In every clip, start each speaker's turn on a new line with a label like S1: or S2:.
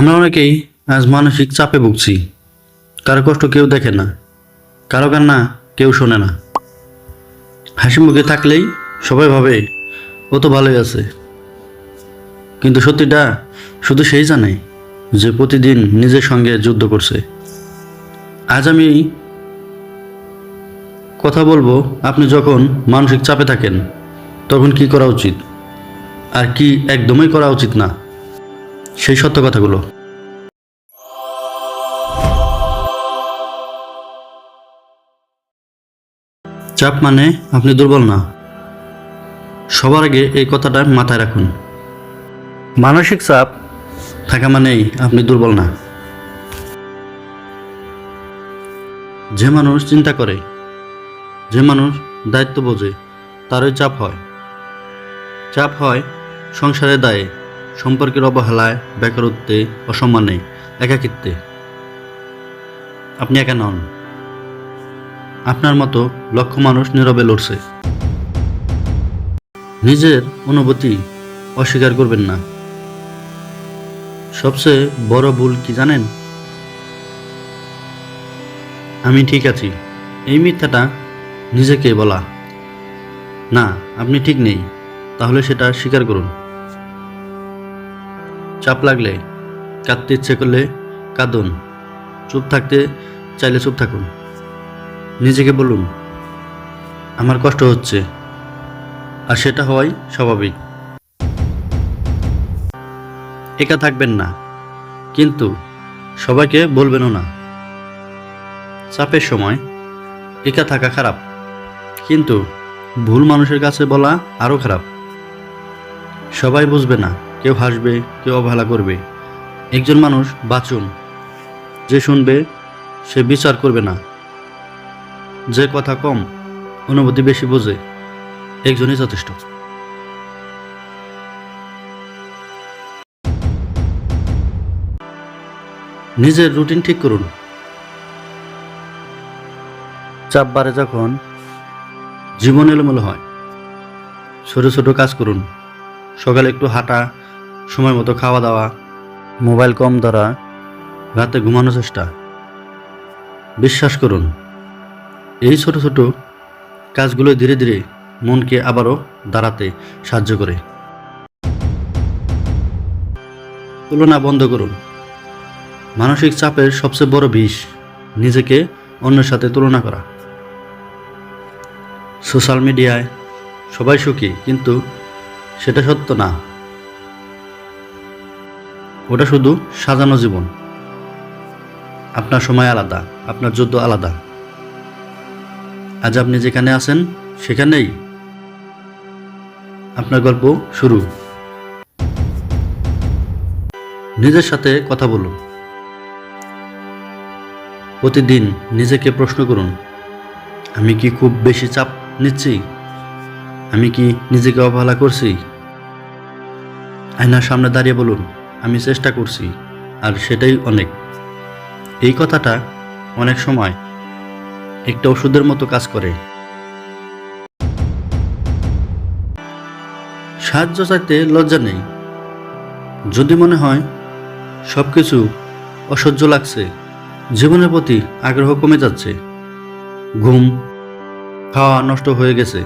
S1: আমরা অনেকেই আজ মানসিক চাপে ভুগছি। কারও কষ্ট কেউ দেখে না, কারও কান্না কেউ শোনে না। হাসি মুখে থাকলেই সবাই ভাবে, ও তো ভালোই আছে। কিন্তু সত্যিটা শুধু সেই জানে যে প্রতিদিন নিজের সঙ্গে যুদ্ধ করছে। আজ আমি কথা বলব আপনি যখন মানসিক চাপে থাকেন, তখন কি করা উচিত? আর কি একদমই করা উচিত না? সেই সত্য কথাগুলো। চাপ মানে আপনি দুর্বল না। সবার আগে এই কথাটা মাথায় রাখুন। মানসিক চাপ থাকা মানেই আপনি দুর্বল না। যে মানুষ চিন্তা করে, যে মানুষ দায়িত্ব বোঝে, তারই চাপ হয়। চাপ হয় সংসারের দায়ে। সম্পর্কের অবহেলায়, বেকারত্বে, অসম্মানে, একাকিত্বে। আপনি একা নন। আপনার মতো লক্ষ মানুষ নীরবে লড়ছে। নিজের অনুভূতি অস্বীকার করবেন না। সবচেয়ে বড় ভুল কি জানেন? আমি ঠিক আছি। এই মিথ্যাটা নিজেকে বলা। না, আপনি ঠিক নেই। তাহলে সেটা স্বীকার করুন। চাপ লাগলে, কাঁদতে ইচ্ছে করলে কাঁদুন। চুপ থাকতে চাইলে চুপ থাকুন। নিজেকে বলুন, আমার কষ্ট হচ্ছে। আর সেটা হওয়াই স্বাভাবিক। একা থাকবেন না, কিন্তু সবাইকে বলবেনও না। চাপের সময় একা থাকা খারাপ, কিন্তু ভুল মানুষের কাছে বলা আরও খারাপ। সবাই বুঝবে না কেউ হাসবে, কেউ অবহেলা করবে। একজন মানুষ বাঁচুন। যে শুনবে, সে বিচার করবে না। যে কথা কম, অনুভূতি বেশি বোঝে। একজনই যথেষ্ট। নিজের রুটিন ঠিক করুন। চাপ বাড়ে যখন জীবন এলোমেলো হয়। ছোট ছোট কাজ করুন। সকালে একটু হাঁটা সময় মতো খাওয়া দাওয়া, মোবাইল কম ধরা, রাতে ঘুমানোর চেষ্টা। বিশ্বাস করুন, এই ছোট ছোট কাজগুলো ধীরে ধীরে মনকে আবারও দাঁড়াতে সাহায্য করে। তুলনা বন্ধ করুন। মানসিক চাপের সবচেয়ে বড় বিষ নিজেকে অন্যের সাথে তুলনা করা। সোশ্যাল মিডিয়ায় সবাই সুখী, কিন্তু সেটা সত্য না। ওটা শুধু সাজানো জীবন। আপনার সময় আলাদা, আপনার যুদ্ধ আলাদা। আজ আপনি যেখানে আছেন, সেখানেই আপনার গল্প শুরু। নিজের সাথে কথা বলুন। প্রতিদিন নিজেকে প্রশ্ন করুন, আমি কি খুব বেশি চাপ নিচ্ছি? আমি কি নিজেকে অবহেলা করছি? আয়নার সামনে দাঁড়িয়ে বলুন আমি চেষ্টা করছি, আর সেটাই অনেক। এই কথাটা অনেক সময় একটা ওষুধের মতো কাজ করে। সাহায্য চাইতে লজ্জা নেই। যদি মনে হয় সব কিছু অসহ্য লাগছে, জীবনের প্রতি আগ্রহ কমে যাচ্ছে, ঘুম, খাওয়া নষ্ট হয়ে গেছে,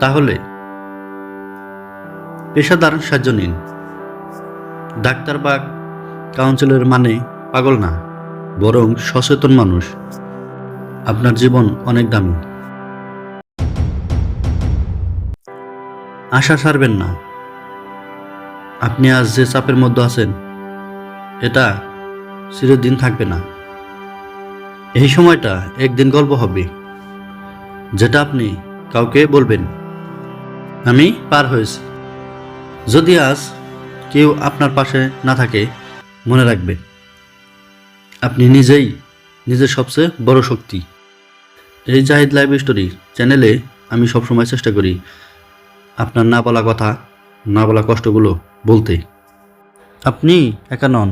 S1: তাহলে পেশাদার সাহায্য নিন। ডাক্তার বা কাউন্সিলের মানে পাগল না, বরং সচেতন মানুষ। আপনার জীবন অনেক দামি। আশা ছাড়বেন না। আপনি আজ যে চাপের মধ্যে আছেন, এটা চিরদিন থাকবে না। এই সময়টা একদিন গল্প হবে, যেটা আপনি কাউকে বলবেন। আমি পার হয়েছি। যদি আজ কেউ আপনার পাশে না থাকে, মনে রাখবে। আপনি নিজেই নিজের সবচেয়ে বড় শক্তি। এই জাহিদ লাইভ স্টোরি চ্যানেলে আমি সবসময় চেষ্টা করি আপনার না বলা কথা, না বলা কষ্টগুলো বলতে। আপনি একা নন